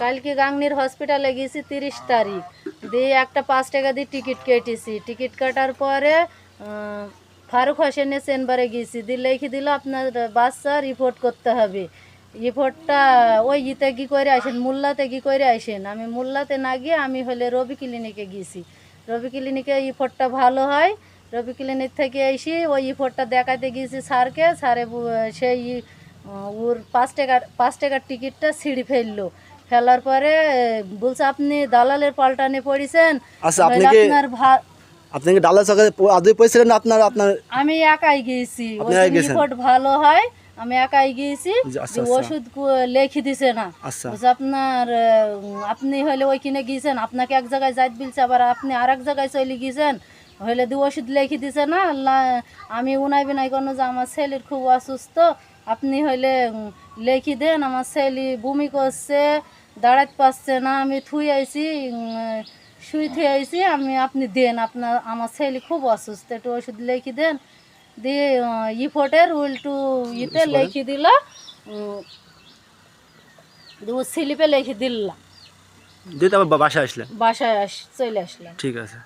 কালকে গাংনির হসপিটালে গেছি তিরিশ তারিখ। দিয়ে একটা পাঁচ টাকা দিয়ে টিকিট কেটেছি। টিকিট কাটার পরে ফারুক হোসেনের চেম্বারে গেছি। দিয়ে লিখে দিল, আপনার বাচ্চা রিপোর্ট করতে হবে। রিপোর্টটা ওই ইতে কি করে আসেন, মোল্লাতে কি করে আসেন? আমি মোল্লাতে না গিয়ে আমি হলে রবি ক্লিনিকে গেছি। রবি ক্লিনিকে রিপোর্টটা ভালো হয়। রবি ক্লিনিক থেকে এসে ওই রিপোর্টটা দেখাতে গিয়েছি স্যারকে। স্যারে সেই ওর পাঁচ টাকার পাঁচ টাকার টিকিটটা ছিঁড়ি ফেলল। ফেলার পরে বলছে আপনি দালালের পাল্টানে পড়েছেন। আচ্ছা, আপনি কি- আপনার আপনি কি সকালে আদৌ আপনার আপনার? আমি একাই গিয়েছি? রিপোর্ট ভালো হয় আমি একাই গিয়েছি আচ্ছা, আচ্ছা। ওষুধ লিখে দিছে না। আপনার আপনি হলে ওই কিনে গিয়েছেন আপনাকে এক জায়গায় যাইত বিলছে আবার আপনি আর এক জায়গায় চলে গিয়েছেন হইলে দু ওষুধ লিখে দিছে না আমি উনাই বিনাই কোনো যে আমার ছেলের খুব অসুস্থ আপনি হইলে লিখে দেন আমার ছেলে বমি করছে দাঁড়াতে পারছে না আমি থুই আইছি শুই থুই আইছি আমি আপনি দেন আপনার আমার ছেলে খুব অসুস্থ একটু ওষুধ লিখে দেন দিয়ে ইফোটের উল্টু ইতে লিখে দিল ও স্লিপে লিখে দিলাম দিয়ে তারপর বাসায় আসলেন? বাসায় আস চলে আসলাম ঠিক আছে।